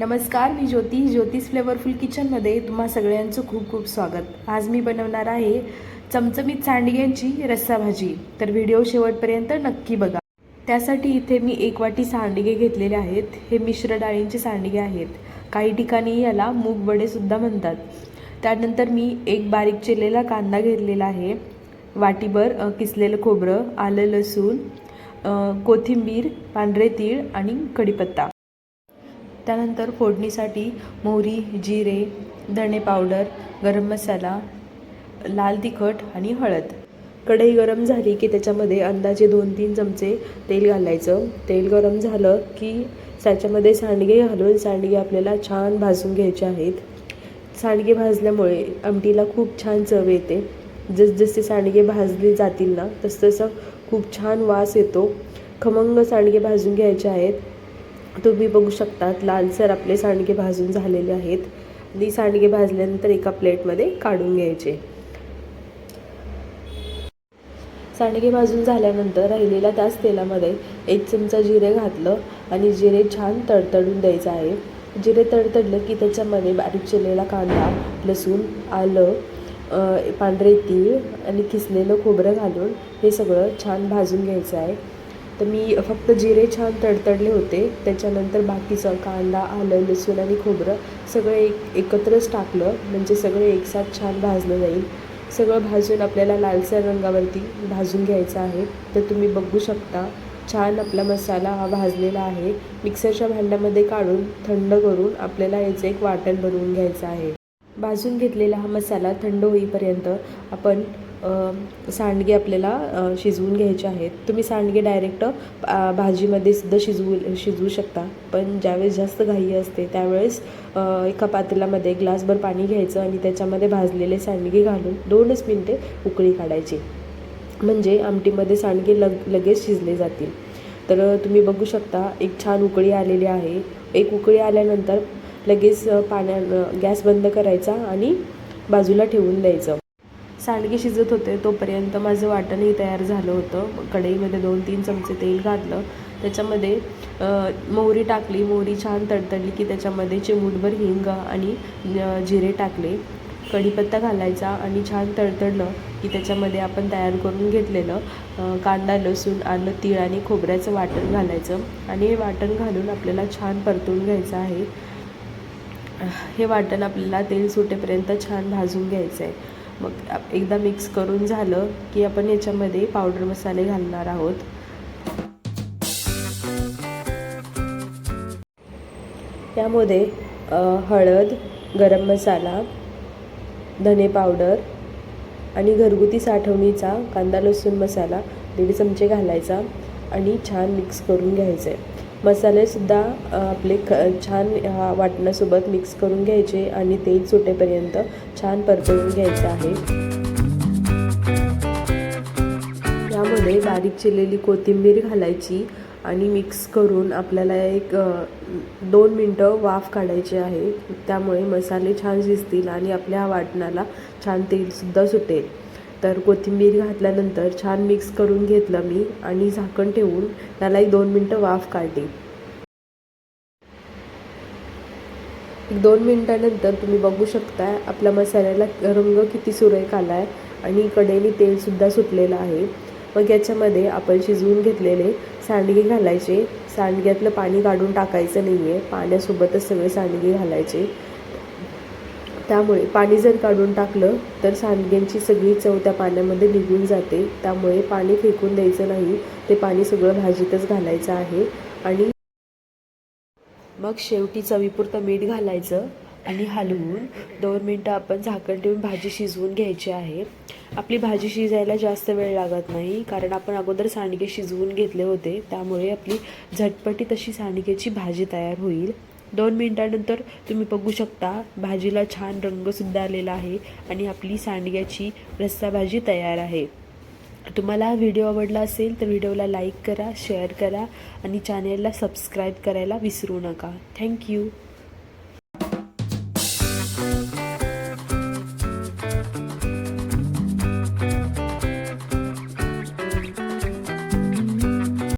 नमस्कार मी ज्योती ज्योतिष फ्लेवरफुल किचनमध्ये तुम्हा सगळ्यांचं खूप खूप स्वागत. आज मी बनवणार आहे चमचमीत सांडग्यांची रस्सा भाजी तर व्हिडिओ शेवटपर्यंत नक्की बघा. त्यासाठी इथे मी एक वाटी सांडगे घेतलेले आहेत. हे मिश्र डाळींचे सांडगे आहेत. काही ठिकाणी याला मूग वडेसुद्धा म्हणतात. त्यानंतर मी एक बारीक चिरलेला कांदा घेतलेला आहे. वाटीभर किसलेलं खोबरं आलं लसूण कोथिंबीर पांढरे तीळ आणि कढीपत्ता. त्यानंतर फोडणीसाठी मोहरी जिरे धणे पावडर गरम मसाला लाल तिखट आणि हळद. कढई गरम झाली की त्याच्यामध्ये अंदाजे दोन तीन चमचे तेल घालायचं. तेल गरम झालं की त्याच्यामध्ये सांडगे घालून सांडगे आपल्याला छान भाजून घ्यायचे आहेत. सांडगे भाजल्यामुळे आमटीला खूप छान चव येते. जसजसे सांडगे भाजले जातील ना तसतसं खूप छान वास येतो. खमंग सांडगे भाजून घ्यायचे आहेत. तुम्ही बघू शकतात लालसर आपले सांडगे भाजून झालेले आहेत. आणि सांडगे भाजल्यानंतर एका प्लेटमध्ये काढून घ्यायचे. सांडगे भाजून झाल्यानंतर राहिलेल्या त्याच तेलामध्ये एक चमचा जिरे घातलं आणि जिरे छान तडतडून द्यायचं आहे. जिरे तडतडलं की त्याच्यामध्ये बारीक चिरलेला कांदा लसूण आलं पांढरे तीळ आणि किसलेलं खोबरं घालून हे सगळं छान भाजून घ्यायचं आहे. तर मी फक्त जिरे छान तडतडले होते. त्याच्यानंतर बाकीचं कांदा आलं लसूण आणि खोबरं सगळं एक एकत्रच टाकलं. म्हणजे सगळं एकसाथ छान भाजलं जाईल. सगळं भाजून आपल्याला लालसर रंगावरती भाजून घ्यायचं आहे. तर तुम्ही बघू शकता छान आपला मसाला हा भाजलेला आहे. मिक्सरच्या भांड्यामध्ये काढून थंड करून आपल्याला याचं एक वाटण बनवून घ्यायचं आहे. भाजून घेतलेला हा मसाला थंड होईपर्यंत आपण सांडगे आपल्याला शिजवून घ्यायचे आहेत. तुम्ही सांडगे डायरेक्ट भाजीमध्ये सुद्धा शिजवू शिजवू शकता. पण ज्यावेळेस जास्त घाई असते त्यावेळेस एका पातेल्यामध्ये ग्लासभर पाणी घ्यायचं आणि त्याच्यामध्ये भाजलेले सांडगे घालून दोनच मिनटे उकळी काढायची. म्हणजे आमटीमध्ये सांडगे लग लगेच शिजले जातील. तर तुम्ही बघू शकता एक छान उकळी आलेली आहे. एक उकळी आल्यानंतर लगेच पाण्या गॅस बंद करायचा आणि बाजूला ठेवून द्यायचं. सांडगे शिजत होते तोपर्यंत माझं वाटणही तयार झालं होतं. कढईमध्ये दोन तीन चमचे तेल घातलं. त्याच्यामध्ये मोहरी टाकली. मोहरी छान तडतडली की त्याच्यामध्ये चिमूटभर हिंग आणि जिरे टाकले. कढीपत्ता घालायचा आणि छान तडतडलं की त्याच्यामध्ये आपण तयार करून घेतलेलं कांदा लसूण आलं तीळ आणि खोबऱ्याचं वाटण घालायचं. आणि हे वाटण घालून आपल्याला छान परतून घ्यायचं आहे. हे वाटण आपल्याला तेल सुटेपर्यंत छान भाजून घ्यायचं आहे मग एकदा मिक्स करून झालं की आपण याच्यामध्ये पावडर मसाले घालणार आहोत. यामध्ये हळद गरम मसाला धने पावडर आणि घरगुती साठवणीचा कांदा लसूण मसाला दीड चमचे घालायचा आणि छान मिक्स करून घ्यायचे मसालेसुद्धा आपले ख छान ह्या वाटणासोबत मिक्स करून घ्यायचे आणि तेल सुटेपर्यंत छान परतवून घ्यायचं आहे. यामध्ये बारीक चिरलेली कोथिंबीर घालायची आणि मिक्स करून आपल्याला एक दोन मिनटं वाफ काढायची आहे. त्यामुळे मसाले छान शिजतील आणि आपल्या वाटणाला छान तेलसुद्धा सुटेल. तर कोथिंबीर घातल्यानंतर छान मिक्स करून घेतलं मी आणि झाकण ठेवून त्याला एक दोन मिनटं वाफ काढली. एक दोन मिनटानंतर तुम्ही बघू शकता आपल्या मसाल्याला रंग किती सुरेख आला आहे आणि कडेने तेलसुद्धा सुटलेलं आहे. मग याच्यामध्ये आपण शिजवून घेतलेले सांडगे घालायचे. सांडग्यातलं पाणी काढून टाकायचं नाही आहे पाण्यासोबतच सगळे सांडगे घालायचे. त्यामुळे पाणी जर काढून टाकलं तर सांडग्यांची सगळी चव त्या पाण्यामध्ये निघून जाते. त्यामुळे पाणी फेकून द्यायचं नाही ते पाणी सगळं भाजीतच घालायचं आहे. आणि मग शेवटी चवीपुरतं मीठ घालायचं आणि हलवून दोन मिनटं आपण झाकण ठेवून भाजी शिजवून घ्यायची आहे. आपली भाजी शिजायला जास्त वेळ लागत नाही कारण आपण अगोदर सांडगे शिजवून घेतले होते. त्यामुळे आपली झटपटी तशी सांडगेची भाजी तयार होईल. दोन मिनटानंतर तुम्ही बघू शकता भाजीला छान रंगसुद्धा आलेला आहे आणि आपली सांडग्याची रस्सा भाजी तयार आहे. तुम्हाला हा व्हिडिओ आवडला असेल तर व्हिडिओला लाईक करा शेअर करा आणि चॅनेलला सबस्क्राईब करायला विसरू नका. थँक्यू